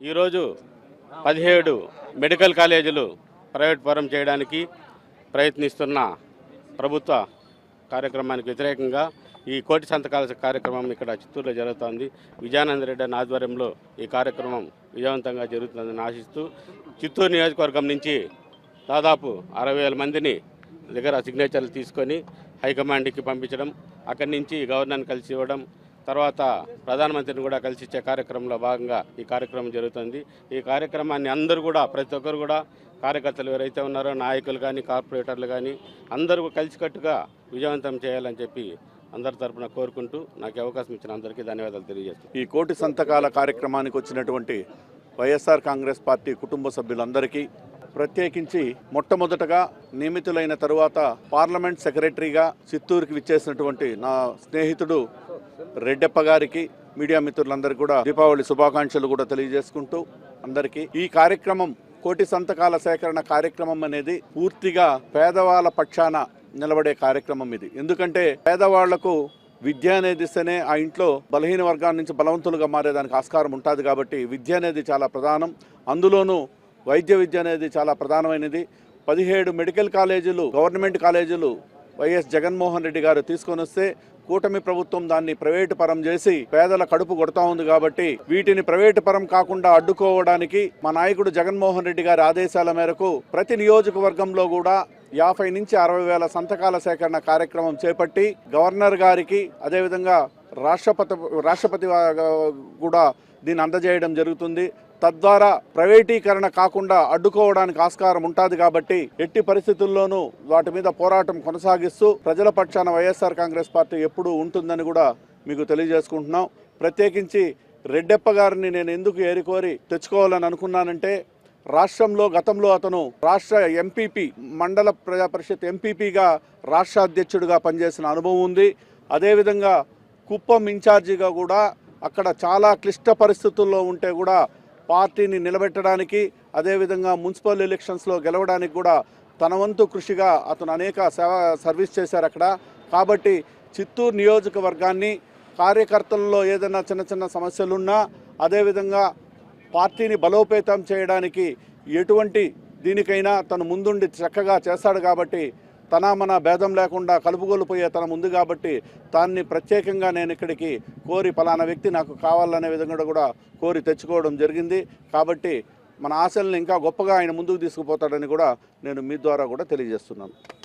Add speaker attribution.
Speaker 1: ఈరోజు పదిహేడు మెడికల్ కాలేజీలు ప్రైవేట్ పరం చేయడానికి ప్రయత్నిస్తున్న ప్రభుత్వ కార్యక్రమానికి వ్యతిరేకంగా ఈ కోటి సంతకాల కార్యక్రమం ఇక్కడ చిత్తూరులో జరుగుతోంది. విజయానంద రెడ్డి ఆధ్వర్యంలో ఈ కార్యక్రమం విజయవంతంగా జరుగుతుందని ఆశిస్తూ చిత్తూరు నియోజకవర్గం నుంచి దాదాపు అరవై వేల మందిని దగ్గర సిగ్నేచర్లు తీసుకొని హైకమాండ్కి పంపించడం అక్కడి నుంచి గవర్నర్ని కలిసి ఇవ్వడం తర్వాత ప్రధానమంత్రిని కూడా కలిసి ఇచ్చే కార్యక్రమంలో భాగంగా ఈ కార్యక్రమం జరుగుతుంది. ఈ కార్యక్రమాన్ని అందరూ కూడా ప్రతి ఒక్కరు కూడా కార్యకర్తలు ఎవరైతే ఉన్నారో నాయకులు కానీ కార్పొరేటర్లు కానీ అందరూ కలిసికట్టుగా విజయవంతం చేయాలని చెప్పి అందరి తరపున కోరుకుంటూ నాకు అవకాశం ఇచ్చిన అందరికీ ధన్యవాదాలు తెలియజేస్తాను
Speaker 2: ఈ కోటి సంతకాల కార్యక్రమానికి వచ్చినటువంటి వైఎస్ఆర్ కాంగ్రెస్ పార్టీ కుటుంబ సభ్యులందరికీ ప్రత్యేకించి మొట్టమొదటగా నియమితులైన తరువాత పార్లమెంట్ సెక్రటరీగా చిత్తూరుకి విచ్చేసినటువంటి నా స్నేహితుడు రెడ్డప్ప గారికి మీడియా మిత్రులందరికీ కూడా దీపావళి శుభాకాంక్షలు కూడా తెలియజేసుకుంటూ అందరికీ ఈ కార్యక్రమం కోటి సంతకాల సేకరణ కార్యక్రమం అనేది పూర్తిగా పేదవాళ్ళ పక్షాన నిలబడే కార్యక్రమం ఇది. ఎందుకంటే పేదవాళ్ళకు విద్య అనేది ఇస్తేనే ఆ ఇంట్లో బలహీన వర్గాల నుంచి బలవంతులుగా మారేదానికి ఆస్కారం ఉంటుంది కాబట్టి విద్య అనేది చాలా ప్రధానం. అందులోనూ వైద్య విద్య అనేది చాలా ప్రధానమైనది. పదిహేడు మెడికల్ కాలేజీలు గవర్నమెంట్ కాలేజీలు వైఎస్ జగన్మోహన్ రెడ్డి గారు తీసుకొని వస్తే కూటమి ప్రభుత్వం దాన్ని ప్రైవేటు పరం చేసి పేదల కడుపు కొడతా ఉంది కాబట్టి వీటిని ప్రైవేటు పరం కాకుండా అడ్డుకోవడానికి మా నాయకుడు జగన్మోహన్ రెడ్డి గారి ఆదేశాల మేరకు ప్రతి నియోజకవర్గంలో కూడా యాభై నుంచి అరవై వేల సంతకాల సేకరణ కార్యక్రమం చేపట్టి గవర్నర్ గారికి అదేవిధంగా రాష్ట్రపతి రాష్ట్రపతి కూడా దీన్ని అందజేయడం జరుగుతుంది. తద్వారా ప్రైవేటీకరణ కాకుండా అడ్డుకోవడానికి ఆస్కారం ఉంటుంది కాబట్టి ఎట్టి పరిస్థితుల్లోనూ వాటి మీద పోరాటం కొనసాగిస్తూ ప్రజల పక్షాన వైఎస్ఆర్ కాంగ్రెస్ పార్టీ ఎప్పుడూ ఉంటుందని కూడా మీకు తెలియజేసుకుంటున్నాం. ప్రత్యేకించి రెడ్డెప్ప గారిని నేను ఎందుకు ఏరికోరి తెచ్చుకోవాలని అనుకున్నానంటే రాష్ట్రంలో గతంలో అతను రాష్ట్ర ఎంపీపీ మండల ప్రజా పరిషత్ ఎంపీపీగా రాష్ట్ర అధ్యక్షుడిగా పనిచేసిన అనుభవం ఉంది. అదేవిధంగా కుప్పం ఇన్ఛార్జిగా కూడా అక్కడ చాలా క్లిష్ట పరిస్థితుల్లో ఉంటే కూడా పార్టీని నిలబెట్టడానికి అదేవిధంగా మున్సిపల్ ఎలక్షన్స్లో గెలవడానికి కూడా తన వంతు కృషిగా అతను అనేక సేవ సర్వీస్ చేశారు అక్కడ. కాబట్టి చిత్తూరు నియోజకవర్గాన్ని కార్యకర్తల్లో ఏదైనా చిన్న చిన్న సమస్యలున్నా అదేవిధంగా పార్టీని బలోపేతం చేయడానికి ఎటువంటి దీనికైనా తను ముందుండి చక్కగా చేస్తాడు కాబట్టి తన మన భేదం లేకుండా కలుపుగోలిపోయే తన ఉంది కాబట్టి దాన్ని ప్రత్యేకంగా నేను ఇక్కడికి కోరి ఫలానా వ్యక్తి నాకు కావాలనే విధంగా కూడా కోరి తెచ్చుకోవడం జరిగింది. కాబట్టి మన ఆశల్ని ఇంకా గొప్పగా ఆయన ముందుకు తీసుకుపోతాడని కూడా నేను మీ ద్వారా కూడా తెలియజేస్తున్నాను.